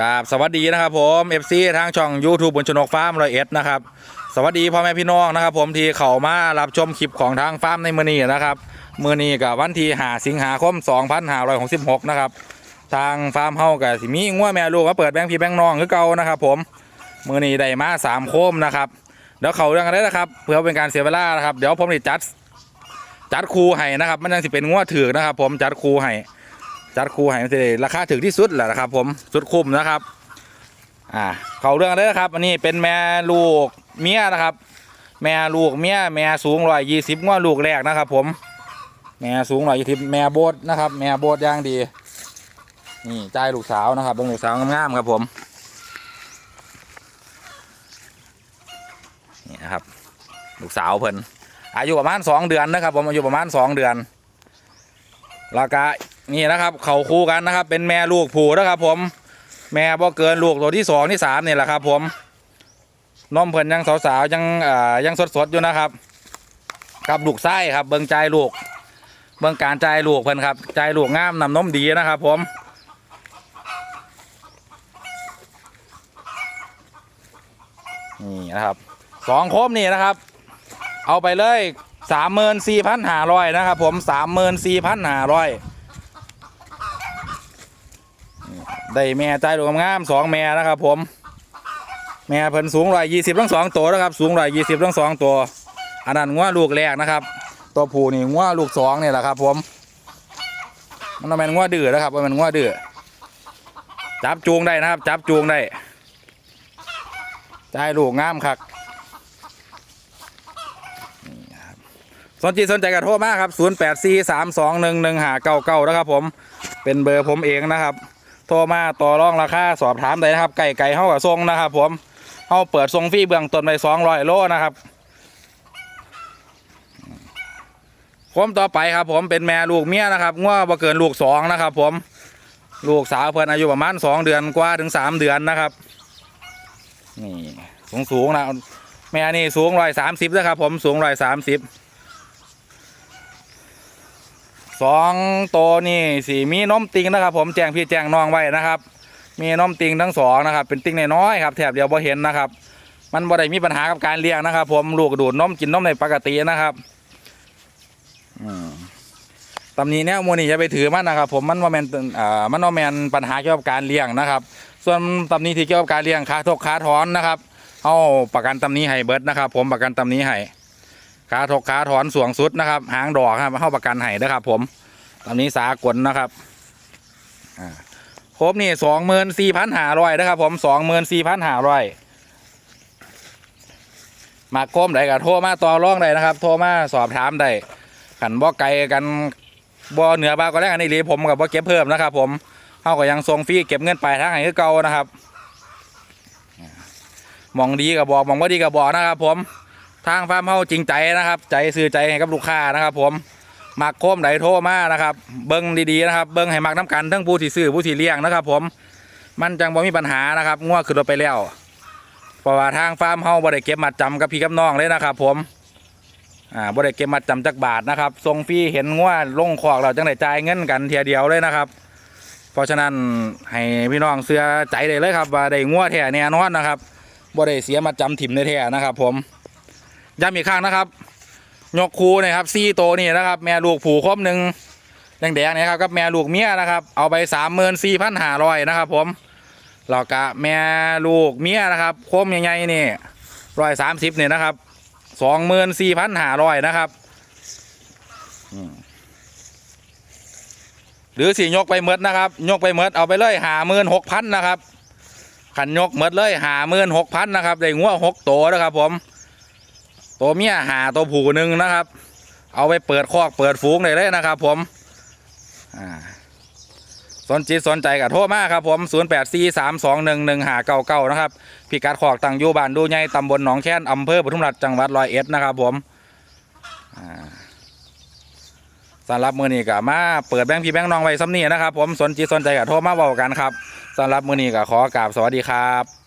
กราบสวัสดีนะครับผม FC ทางช่อง YouTube บนชนกฟาร์มรอยเอ็ดนะครับสวัสดีพ่อแม่พี่น้องนะครับ ผมที่เข้ามารับชมคลิปของทางฟาร์มในมือนี้นะครับมือนี้กับวันที่5สิงหาคม 2566นะครับทางฟาร์มเฮากับสิมีงัวแม่ลูกมาเปิดแบงค์พี่แบงค์น้องคือเก่านะครับผมมือนี้ได้มาสามโคมนะครับเดี๋ยวเขาเรื่องกันได้นะครับเพื่อเป็นการเสียเวลานะครับเดี๋ยวผมจะจัดจัดคูให้นะครับ มันยังสิเป็นงัวถือนะครับ ผมจัดคูให้ จัดคูให้มันจะได้ราคาถึงที่สุดแหละนะครับผมสุดคุ้มนะครับ อ่าเขาเรื่องเลยนะครับ อันนี้เป็นแม่ลูกเมียนะครับ แม่ลูกเมียแม่สูงร้อยยี่สิบง้อลูกแรกนะครับ ผม แม่สูงร้อยยี่สิบแม่โบดนะครับ แม่โบดย่างดี นี่ใจลูกสาวนะครับเบิ่งลูกสาวงามๆครับผมนี่นะครับ ลูกสาวเพิ่นอายุประมาณสองเดือนนะครับ ผมอายุประมาณสองเดือนแล้วก็ นี่นะครับ เขาคู่กันนะครับ เป็นแม่ลูกผูนะครับ ผม แม่บ่เกินลูกตัวที่สองที่สามนี่แหละครับ ผมนมเพิ่นยังสาวๆยังอ่ายังสดๆอยู่นะครับกับลูกไส้ครับ เบิ่งใจลูก เบิ่งการใจลูกเพิ่นครับ ใจลูกงามนำนมดีนะครับ ผมนี่นะครับสองโคมนี่นะครับ เอาไปเลยสามหมื่นสี่พันห้าร้อยนะครับ ผมสามหมื่นสี่พันห้าร้อย ได้แม่ใจายลูงามสองแม่นะครับผม แม่เพิ่นสูงร้อยยี่สิบทั้งสองตัวนะครับ สูงร้อยยี่สิบทั้งสองตัว อันนั้นงัวลูกแรกนะครับ ตัวผู้นี่งัวลูกสองเนี่ยแหละครับ ผม มันเป็นงัวดื้อนะครับมันเป็นงัวดื้อจับจูงได้นะครับ จับจูงได้ใจลูกงามคักนี่ครับสนใจสนใจกันโทรมากครับ 0 8 4 3 2 1 1 5 9 9 นะครับผม เป็นเบอร์ผมเองนะครับ โทรมาต่อรองราคาสอบถามได้นะครับไก่ไก่เฮากับทรงนะครับ ผมเฮาเปิดทรงฟรีเบื้องต้นไป200โลนะครับผมต่อไปครับ ผมเป็นแม่ลูกเมียนะครับง้อบ่เกินลูกสองนะครับ ผมลูกสาวเพิ่นอายุประมาณสองเดือนกว่าถึงสามเดือนนะครับนี่สูงสูงนะแม่นี่สูงร้อยสามสิบนะครับ ผมสูงร้อยสามสิบ สองตัวนี่สีมีน้มติงนะครับ ผมแจ้งพี่แจ้งน้องไว้นะครับ มีน้มติงทั้งสองนะครับ เป็นติงน้อยๆครับแถบเดียวพอเห็นนะครับ มันบ่ได้มีปัญหากับการเลี้ยงนะครับ ผมลูกดูดน้มกินน้มในปกตินะครับอตำนี้แนวโมนี่จะไปถือมันนะครับ ผมมันว่าแมนอ่ามันว่าแมนปัญหาเกี่ยวกับการเลี้ยงนะครับ ส่วนตำนี้ที่เกี่ยวกับการเลี้ยงขาทกขาถอนนะครับ เอาประกันตำนี้ให้เบิร์ดนะครับ ผมประกันตำนี้ให้ ขาทกขาถอนสวงสุดนะครับ หางดอกครับเข้าประกันให้นะครับ ผมตำหนี้สากลนะครับครบนี่สองหมื่นสี่พันห้าร้อยนะครับ ผมสองหมื่นสี่พันห้าร้อยมาก้มได้ก็โทรมาต่อรองได้นะครับ โทรมาสอบถามได้ขันบ่อไกลกันบ่อเหนือบ้าก็ได้อันนี้หลีผมกับบ่อเก็บเพิ่มนะครับ ผมเข้าก็ยังทรงฟรีเก็บเงินปลายทางให้คือเก่านะครับมองดีกับบอกมองว่าดีกับบอกนะครับ ผม ทางฟาร์มเฮาจริงใจนะครับ ใจซื้อใจให้กับลูกค้านะครับ ผมมักโคมไดโทมานะครับ เบิ้งดีๆนะครับ เบิ้งให้มักน้ำกันทั้งผู้ที่ซื้อผู้ที่เลี้ยงนะครับ ผมมันจังบ่มีปัญหานะครับง่วขึ้นรถไปแล้วเพราะว่าทางฟาร์มเฮาบ่ได้เก็บมัดจำกับพี่กับน้องเลยนะครับ ผมอ่าบ่ได้เก็บมัดจำจักบาทนะครับทรงฟรีเห็นง่วลงคอกเราจังได้จ่ายเงินกันเทียเดียวเลยนะครับ เพราะฉะนั้นให้พี่น้องเสื้อใจได้เลยครับว่าได้งัวแท้แน่นอนนะครับบ่ได้เสียมาจำถิ่มในแท้นะครับ ผม ย้ำอีกครั้งนะครับ ยกคูนะครับซี่โตนี่นะครับ แม่ลูกผูครบหนึ่งแดงๆนะครับกับแม่ลูกเมียนะครับ เอาไปสามหมื่นสี่พันห้าร้อยนะครับ ผมแล้วก็แม่ลูกเมียนะครับคมใหญ่ๆนี่ร้อยสามสิบเนี่ยนะครับสองหมื่นสี่พันห้าร้อยนะครับหรือสี่ยกไปเมดนะครับ ยกไปเมดเอาไปเลยหาหมื่นหกพันนะครับขันยกเมดเลยหาหมื่นหกพันนะครับได้งัวหกตัวนะครับผม ตัวเมียหาตัวผูหนึ่งนะครับ เอาไปเปิดคอกเปิดฝูงได้เลยนะครับ ผมอ่าสนจิตสนใจกับโทรมาครับ ผม 0 8 4 3 2 1 1 5 9 9 นะครับ พิกัดขอกตั้งอยู่บ้านดูใหญ่ตำบลหนองแค้นอำเภอปทุมราชจังหวัดร้อยเอ็ดนะครับ ผมอ่าสำหรับมือนี้ก็มาเปิดแบงค์พี่แบงค์น้องไว้ซ้ำนี่นะครับ ผมสนจิตสนใจก็โทรมาบอกกันครับสำหรับมือนี้ก็ขอกราบสวัสดีครับ